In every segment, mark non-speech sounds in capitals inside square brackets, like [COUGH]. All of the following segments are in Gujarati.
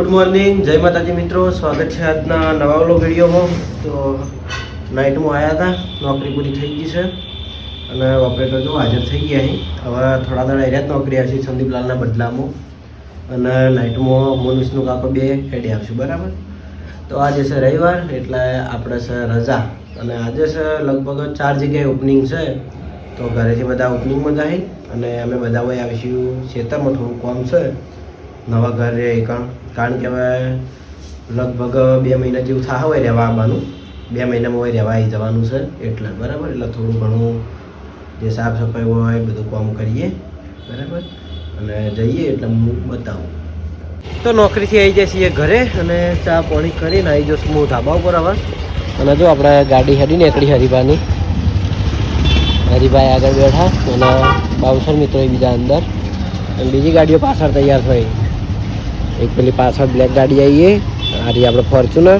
ગુડ મોર્નિંગ જય માતાજી મિત્રો. સ્વાગત છે આજના નવા ઓલો વિડીયોમાં. તો નાઇટમાં આવ્યા હતા. નોકરી પૂરી થઈ ગઈ છે. અને ઓપરેટર જો હાજર થઈ ગયા અહીં. હવે થોડા દાડા એરિયા નોકરી આવશે સંદીપલાલના બદલામાં. અને નાઇટમાં મોનુષનું કાકો બે હેડે આવશું, બરાબર? તો આજે છે રવિવાર, એટલે આપણે છે રજા. અને આજે છે લગભગ ચાર જગ્યાએ ઓપનિંગ છે. તો ઘરેથી બધા ઓપનિંગમાં જાય. અને અમે બધા હોય આવીશું. ખેતરમાં થોડું કોમ છે. નવા ઘરે એકમ કારણ કે હવે લગભગ બે મહિના જેવું થા હોય રહેવા આવવાનું. બે મહિનામાં હોય રહેવા આવી જવાનું છે, એટલે બરાબર, એટલે થોડું ઘણું જે સાફ સફાઈ હોય, બધું કામ કરીએ. બરાબર? અને જઈએ, એટલે હું બતાવું. તો નોકરીથી આવી જાય છીએ ઘરે અને ચા પાણી કરીને આવી જશું હું ધાબા ઉપર આવા અને જો આપણે ગાડી હેડી નીકળી હરિભાની. હરિભાઈ આગળ બેઠા અને બાવસર મિત્રો બીજા અંદર. અને બીજી ગાડીઓ પાછળ તૈયાર થઈ. એક પેલી પાછળ બ્લેક ગાડી આવીએ. આ આપણે ફોર્ચ્યુનર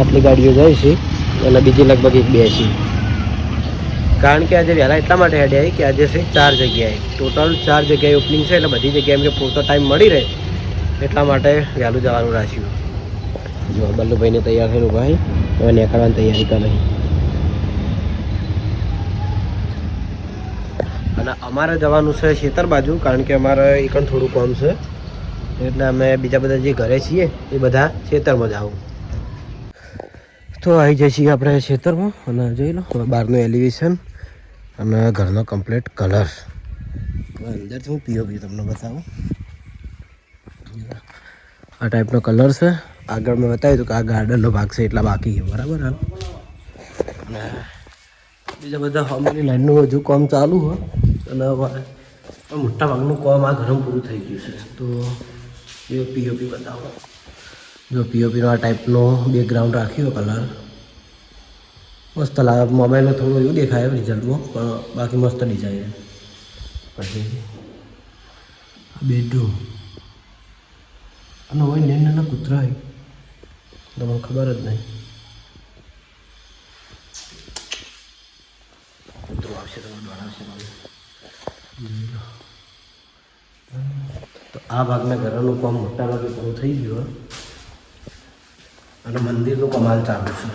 આટલી ગાડીઓ જાય છે અને બીજી લગભગ એક બે છે. કારણ કે આજે વહેલા એટલા માટે હેડે આવી કે આજે છે ચાર જગ્યાએ. ટોટલ ચાર જગ્યાએ ઓપનિંગ છે એટલે બધી જગ્યાએ એમ પૂરતો ટાઈમ મળી રહે. એટલા માટે વહેલું જવાનું રાખ્યું. જો બલ્લુભાઈને તૈયાર થયેલું ભાઈ હવે નીકળવાની તૈયારી કરે અને અમારે જવાનું છે ખેતર બાજુ, કારણ કે અમારે એકણ થોડું કામ છે. એટલે અમે બીજા બધા જે ઘરે છીએ, એ બધા ખેતરમાં જ આવું. તો આવી જઈએ છીએ આપણે ખેતરમાં, અને જોઈ લો બહારનું એલિવેશન અને ઘરનો કમ્પ્લીટ કલર અંદરથી હું પીઓ પીઓ તમને બતાવું. આ ટાઈપનો કલર છે. આગળ મેં બતાવ્યું હતું કે આ ગાર્ડનનો ભાગ છે, એટલા બાકી છે. બરાબર હાલ અને બીજા બધા હોમની લાઈનનું હજુ કામ ચાલુ હોય અને મોટા ભાગનું કામ આ ઘરમાં પૂરું થઈ ગયું છે. તો એ પીઓપી બતાવો. જો પીઓપીનો આ ટાઈપનો બેકગ્રાઉન્ડ રાખ્યો કલર મસ્ત લાગે મોબાઈલમાં થોડું એવું દેખાય રિઝલ્ટમાં પણ બાકી મસ્ત ડિઝાઇન પછી બેડરૂમ. અને હોય નાના નાના કૂતરા હોય. તમને ખબર જ નહીં. કૂતરો આવશે તમે દોડાવશે તમને તો આ ભાગના ઘરનું કામ મોટા ભાગે પૂરું થઈ ગયું હે. અને મંદિરનું કમાલ ચાલુ છે.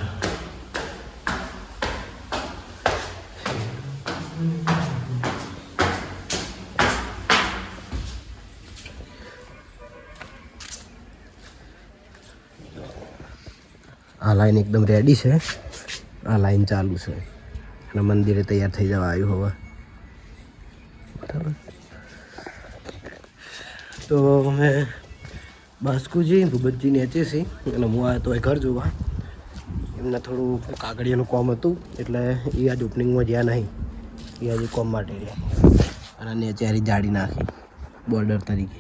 આ લાઈન એકદમ રેડી છે. આ લાઈન ચાલુ છે. અને મંદિરે તૈયાર થઈ જવા આવ્યું હવે. તો અમે બાસ્કુજી ભૂપતજી નેચે છે અને હું આવ્યો તો એ ઘર જોવા. એમને થોડું કાગળિયાનું કોમ હતું, એટલે એ આજ ઓપનિંગમાં જ્યાં નહીં. એ આજે કોમ માટે રહ્યા. અને નેચે હારી જાડી નાખી, બોર્ડર તરીકે.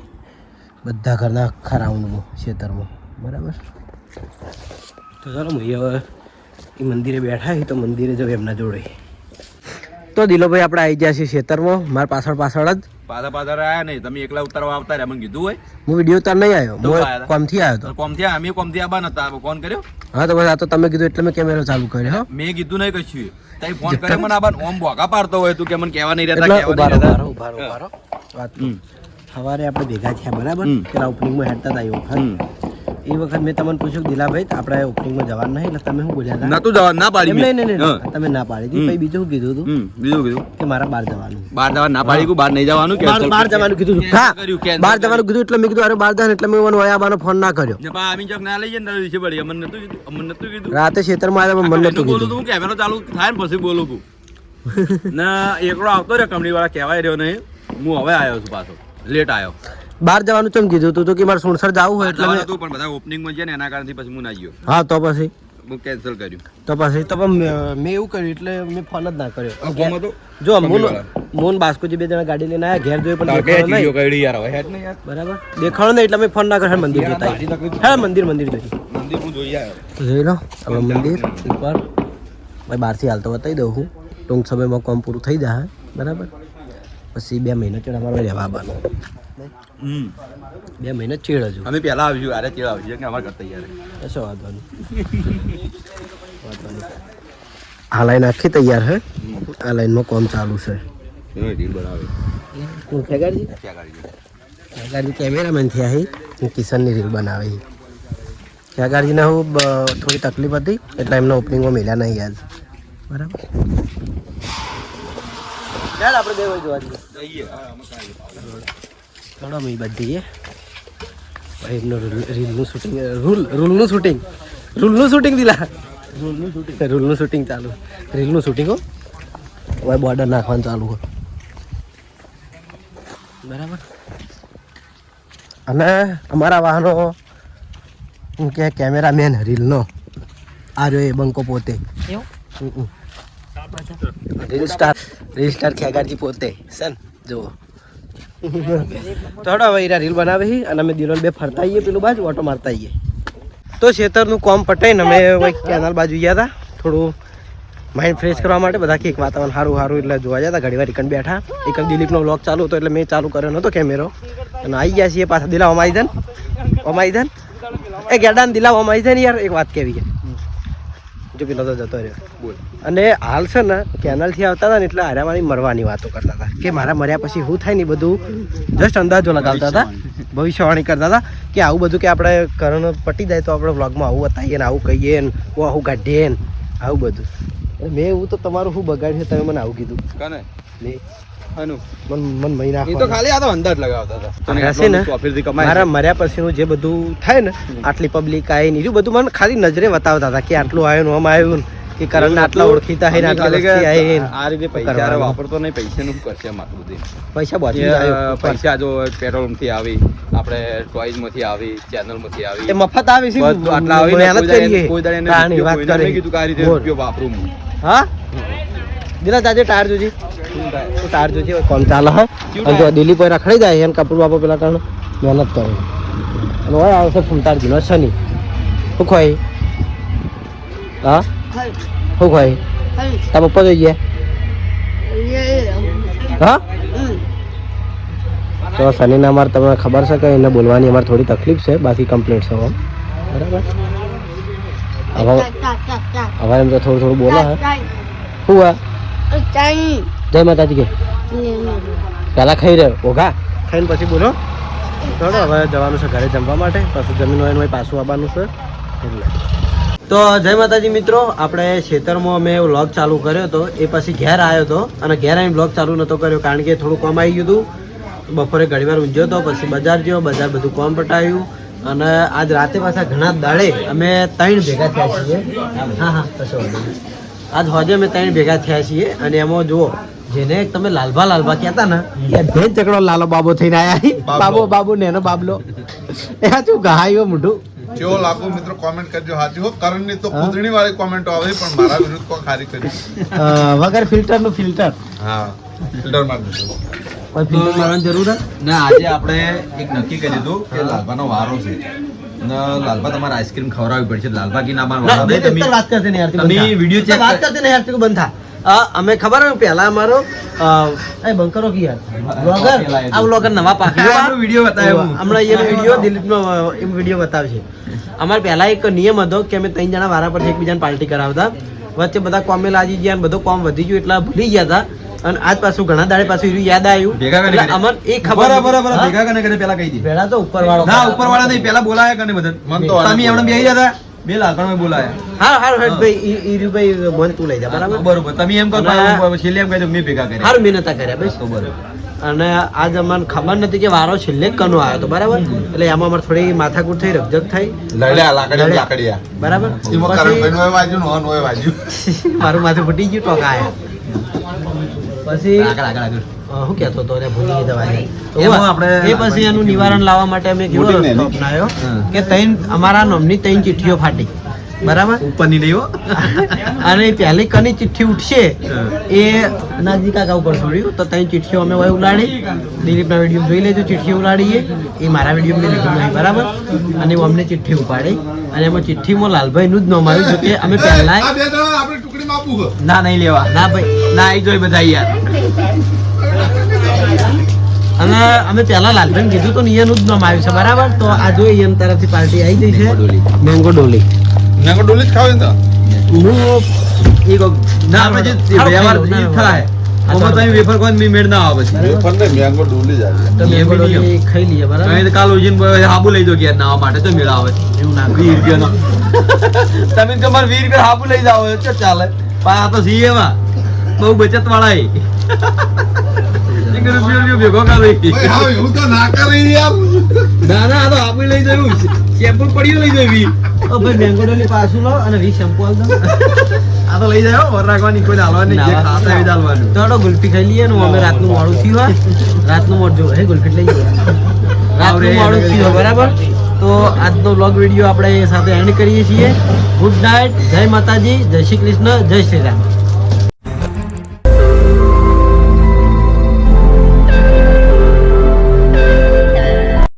બધા ઘરના આખા રાઉન્ડમાં, ખેતરમાં. બરાબર? તો ચાલો, હું હવે એ મંદિરે બેઠા તો મંદિરે જવું એમના જોડે. તો દિલોભાઈ આપણે આવી ગયા છીએ ખેતરમાં. મારા પાછળ પાછળ જ. પાછા પાછળ આવ્યા નહીં. તમે એકલા ઉતારવા આવતા રહ્યા મને કીધું હોય. હું વીડિયો ઉતાર નહીં આવ્યો. હું? કોમથી આવ્યો તો હતો કોમ થયા અમે કોમ થયા બા નતા ફોન કર્યો? હા તો બસ આ તો તમે કીધું એટલે મેં કેમેરો ચાલુ કર્યો હો. મેં કીધું નહીં કશું. તઈ ફોન કર્યો મને આબાન? ઓમ બોગા પાડતો હોય તું કે મને કહેવા નહીં રહેતા કહેવા નહીં રહેતા ઊભા રહો, ઊભા રહો, ઊભા રહો. વાત સવારે આપણે ભેગા થયા બરાબર. પેલા ઓપનિંગમાં હેડતા હતા એવું હમ. એ વખત મેં તમને પૂછ્યું દિલાભાઈ આપણે ઓપનિંગમાં જવાનું નહીં એટલે તમે શું બોલ્યા હતા? નતું જવા ના પાડી નહીં, નહીં, તમે ના પાડી. હતી. પછી બીજું કીધું હતું બીજું કીધું? કે મારા બહાર જવાનું બહાર જવા ના પાડી બહાર નહીં જવાનું કે બહાર જવાનું કીધું. હા બહાર જવાનું કીધું એટલે મેં કીધું અરે બહાર જવાનું એટલે મેં મને વયા આવવાનો ફોન ના કર્યો. ને આમી જગ ના લઈ જાય ને વિશે પડી અમને નતું કીધું અમને નતું કીધું. રાતે ખેતરમાં આવ્યા મને નતું કીધું. તું કેમેરો ચાલુ થાય ને પછી બોલું છું [LAUGHS] ના એકડો આવતો રે કંપની વાળા કહેવાય રહ્યો નહીં. હું હવે આવ્યો છું પાછો. લેટ આવ્યો. બહાર જવાનું ચમ કીધું તું તો કે મારે સુણસર જવું હોય એટલે મેં હતું પણ બધા ઓપનિંગમાં છે ને એના કારણથી પછી હું ના ગયો. હા તો પછી? હું કેન્સલ કર્યું. તો પછી તો પણ મેં મેં એવું કર્યું એટલે મેં ફોન જ ના કર્યો. કોમ હતો જો મોન. મોન બાસ્કોજી બે જણા ગાડી લઈને આવ્યા ઘેર જોયું પણ દેખાણો નહીં. યાર હવે હેડ ને યાર. બરાબર? દેખાણો નહીં એટલે મેં ફોન ના કર્યો. મંદિર જોતા. હા મંદિર મંદિર જોઈ. મંદિર હું જોઈ આવ્યો જોઈ લો હવે મંદિર ઉપર. ભાઈ બહારથી હાલ તો બતાવી દઉં હું. ટૂંક સમયમાં કામ પૂરું થઈ જાય બરાબર? પછી બે મહિના ચડાવવા અમારે રહેવા આવવાનું. હમ. બે મહિના ચેડ હજુ. અમે પહેલા આવીશું આરે ચેડ આવીશું કે અમારે ઘર તૈયાર કશો વાંધો નહીં વાંધો [LAUGHS] નહીં. આ લાઈન આખી તૈયાર છે આ લાઈનમાં કોમ ચાલુ છે. ખેગારજી? કેમેરામેન થયા હી. હું કિશનની રીલ બનાવી ખેગારજીને હું થોડી તકલીફ હતી એટલે એમના ઓપનિંગમાં મેળ્યા નહીં યાદ બરાબર? ચાલ આપણે બે જોવા જઈએ. થોડો મી બધી એમનું રીલનું શૂટિંગ રૂલ રૂલનું શૂટિંગ રૂલનું શૂટિંગ દિલા. રૂલનું શૂટિંગ રૂલનું શૂટિંગ ચાલુ. રીલનું શૂટિંગ હો. હવે બોર્ડર નાખવાનું ચાલુ હો. બરાબર? અને અમારા વાહનો હું કે કેમેરામેન રીલનો. આ રહ્યો એ બંકો પોતે. Reel star reel star Khegarji પોતે સન જુઓ. થોડો હવે હીરા રીલ બનાવે છે અને અમે દિલોલ બે ફરતા આવીએ. પેલું બાજુ ઓટો મારતા આવીએ. તો ખેતરનું કોમ પટાઈને અમે કેનાલ બાજુ ગયા હતા થોડું માઇન્ડ ફ્રેશ કરવા માટે બધા કે એક વાતાવરણ સારું સારું એટલે જોવા જતા ઘડી વાર એકન બેઠા. એકન દિલીપનો વ્લોગ ચાલુ હતો એટલે મેં ચાલુ કર્યો નહોતો કેમેરો અને આવી ગયા છીએ પાછા દિલા અમાઈ ધન અમાઈ ધન એ ગેડાન દિલા અમાઈ ધન યાર, એક વાત કેવી છે. જો પેલો તો જતો રહ્યો. બોલ. અને હાલ છે ને કેનલથી આવતા હતા ને એટલે હારામારી મરવાની વાતો કરતા હતા. કે મારા મર્યા પછી શું થાય ને બધું જસ્ટ અંદાજો લગાવતા હતા. ભવિષ્યવાણી. કરતા હતા કે આવું બધું કે આપણે કરણ પટી જાય તો આપણે વ્લોગમાં આવું બતાવીએ ને આવું કહીએ ને હું આવું કાઢીએ ને આવું બધું. મેં એવું તો તમારું શું બગાડ્યું છે તમે મને આવું કીધું. કને? મેં મન મન મહી એ તો ખાલી આ તો અંદાજ લગાવતા હતા. હશે ને? મારા મર્યા પછીનું જે બધું થાય ને આટલી પબ્લિક આવી ને એ બધું મને ખાલી નજરે બતાવતા હતા કે આટલું આવ્યું આમ આવ્યું કે કરણ આટલા ઓળખીતા હે આટલા વસ્તી આવી આ રીતે પૈસા વાપરતો નહીં પૈસા નું કરશે બધું. પૈસા બચી જાય પૈસા જો પેટ્રોલમાંથી આવી આપણે ટોયઝમાંથી આવી ચેનલમાંથી આવી એ મફત આવે. છે આટલા આવી મહેનત કરીએ. કોઈ દાડે એને વાત કરી. કીધું કે આ રીતે રૂપિયો વાપરું હું. હા? દિલા તાજે ટાયર જોજી. તો ટાયર જોજી કોણ ચાલે હે? અને જો દિલ્હી પર રખડી જાય એને કપૂર બાપા પેલા કારણ મહેનત કરે. અને હોય આવશે ફૂમતાર દિનો શનિ. શું ખોઈ હા? શું ખોઈ તારા પપ્પા જોઈ ગયા? હા? તો શનિને અમારે તમને ખબર છે કે એને બોલવાની અમારે થોડી તકલીફ છે બાકી કમ્પ્લીટ છે બરાબર? હવે હવે એમ તો થોડું થોડું બોલે હે. શું હા જય માતાજી કે પહેલાં ખાઈ રહ્યો. ઓઘા? ખાઈને પછી બોલો. થોડો હવે જવાનું છે ઘરે જમવા માટે. પાછું જમીન હોય એનું પાછું આવવાનું છે. એટલે. તો જય માતાજી મિત્રો, આપણે ખેતરમાં મેં વ્લોગ ચાલુ કર્યો હતો એ પછી ઘેર આવ્યો હતો અને ઘેર આવીને વ્લોગ ચાલુ નહોતો કર્યો કારણ કે થોડું કામ આવી ગયું હતું. બપોરે ઘણી વાર ઊંઝ્યો હતો પછી બજાર ગયો, બજાર બધું કામ પટાયું. અને આજ રાતે પાછા ઘણા દાડે અમે ત્રણ ભેગા થયા છીએ. હા હા, કશો વાંધો. આજ હોજે અમે ત્રણ ભેગા થયા છીએ અને એમાં જુઓ જેને તમે લાલભા લાલભા કહેતા ને એ ભેજ ચકડો લાલો બાબો થઈને આયા બાબો બાબુ નેનો બાબલો. એ શું ગહાયો મોઢું? જો લાગો મિત્રો કોમેન્ટ કરજો. હાજી હો કરણની તો કુદરણી વાળી કોમેન્ટ આવે પણ મારા વિરુદ્ધ કો ખારી કરી? વગર ફિલ્ટરનું ફિલ્ટર. હા ફિલ્ટર માર દીધું ફિલ્ટર મારવાની જરૂર? ને આજે આપણે એક નક્કી કરી દીધું કે લાલભાનો વારો છે. ને લાલભા તમારે આઈસ્ક્રીમ ખવડાવવી પડશે. લાલબા કી ના ના, મિનિટ વાત કરતે નહીં યાર, તમે વિડિયો ચેક વાત કરતે નહીં યાર, તું બંધ થા. અમે ખબર પહેલા અમારો એ બંધ કરો કે યાર? Vlogger, આ વ્લોગર નવા પાકી વિડિયો બતાવ્યો હમણાં એનો વીડિયો દિલીપનો એમ વીડિયો બતાવશે. અમારે પહેલા એક નિયમ હતો કે અમે ત્રણ જણા વારા પરથી એકબીજાને પાર્ટી કરાવતા. વચ્ચે બધા કોમે લાજી ગયા બધો કોમ વધી ગયું એટલા ભૂલી ગયા હતા. અને આજ પાછું ઘણા દાડે પાછું ઈરું યાદ આવ્યું. ભેગા કરીને એટલે એ ખબર બરાબર, બરાબર, ભેગા કરીને કરીને પેલા કહી દી. પેલા તો ઉપર વાળો ના ઉપર વાળા નહીં પેલા બોલાયા કને બધા. મન તો તમે એમને બેહી જતા. બે મેં બોલાયા. હા હા હેડ ભાઈ ઈ- ઈરુભાઈ મન તું લઈ જા બરાબર? બરોબર. તમે એમ કહો અને- છેલ્લે એમ કહી દો મેં ભેગા કર્યા. હારું મહેનત કર્યા બસ તો બરોબર. અને આજ અમને ખબર નથી કે વારો છેલ્લે કનો આવ્યો હતો બરાબર? એટલે એમાં અમારે થોડી માથાકૂટ થઈ રકજક થઈ. લડ્યા લાકડીયા. લાકડીયા બરાબર? એમાં પછી કરણભાઈ નું વાજ્યું ને ઓન વાજ્યું [LAUGHS] મારું માથું ફૂટી ગયું ટોકા આયા. પછી આગળ આગળ આગળ. શું કહેતો હતો એને ભૂલી ગઈ દવાઈ. એમાં આપણે- એ પછી એનું નિવારણ લાવવા માટે અમે કેવો રસ્તો અપનાવ્યો કે તૈન અમારા નામની ત્રણ ચિઠ્ઠીઓ ફાટી. બરાબર? ઉપરની નહીં [LAUGHS] અને પહેલી કની ચિઠ્ઠી ઉઠશે એ નાજી કાકા ઉપર છોડ્યું. તો ત્યાં ચિઠ્ઠીઓ અમે હોય ઉલાડી. દિલીપના વીડિયો જોઈ લેજો ચિઠ્ઠી ઉલાડીએ. એ મારા વીડિયો મેં લીધું નહીં બરાબર? અને હું અમને ચિઠ્ઠી ઉપાડી. અને એમાં ચિઠ્ઠીમાં લાલભાઈનું જ નામ આવ્યું જો કે અમે પહેલા આ બે જણા આપણે ટુકડીમાં આપવું છે. ના નહીં લેવા. ના ભાઈ. ના આવી જોઈ બધા યાર. અને અમે પહેલા લાલભાઈ કીધું તો ને જ નામ આવ્યું છે બરાબર? તો આ જો એમ તરફથી પાર્ટી આવી ગઈ છે. Mango dolly. Mango dolly. જ ખાવે તો? હું એક ના આપણે જે વ્યવહાર થાય આમાં તમે વેફર કોણ બી મેળ ના આવે પછી. વેફર ને મેંગો ડૂલી જાય તો મેંગો ડોલી ખાઈ લઈએ બરાબર? કાલ ઉજીને હાબુ લઈ દો ઘેર નાવા માટે તો મેળ આવે. એવું ના વીસ રૂપિયાનો. તમે તમારે વીસ રૂપિયા હાપુ લઈ જાઓ તો ચાલે. પણ આ તો સીએ માં બહુ બચત વાળા એક રૂપિયો રૂપિયો ભેગો કરી. તો ના કરી યાર. ના ના આ તો આપી લઈ જવું શેમ્પુ પડ્યું લઈ જવી ઓ ભાઈ મેંગો ડોલી પાછું લો અને વી શેમ્પુ આલ દો. આ તો લઈ જાય વર રાખવાની કોઈ હાલવાની જે ખાતા એ હાલવાનું. તો ગુલ્ફી ખાઈ લઈએ ને અમે રાતનું મોડું થયું રાતનું મોડું હે ગુલ્ફી લઈ લઈએ. રાતનું મોડું થયું બરાબર? તો આજનો બ્લોગ વીડિયો આપણે સાથે એન્ડ કરીએ છીએ. ગુડ નાઇટ જય માતાજી. જય શ્રી કૃષ્ણ. જય શ્રી રામ.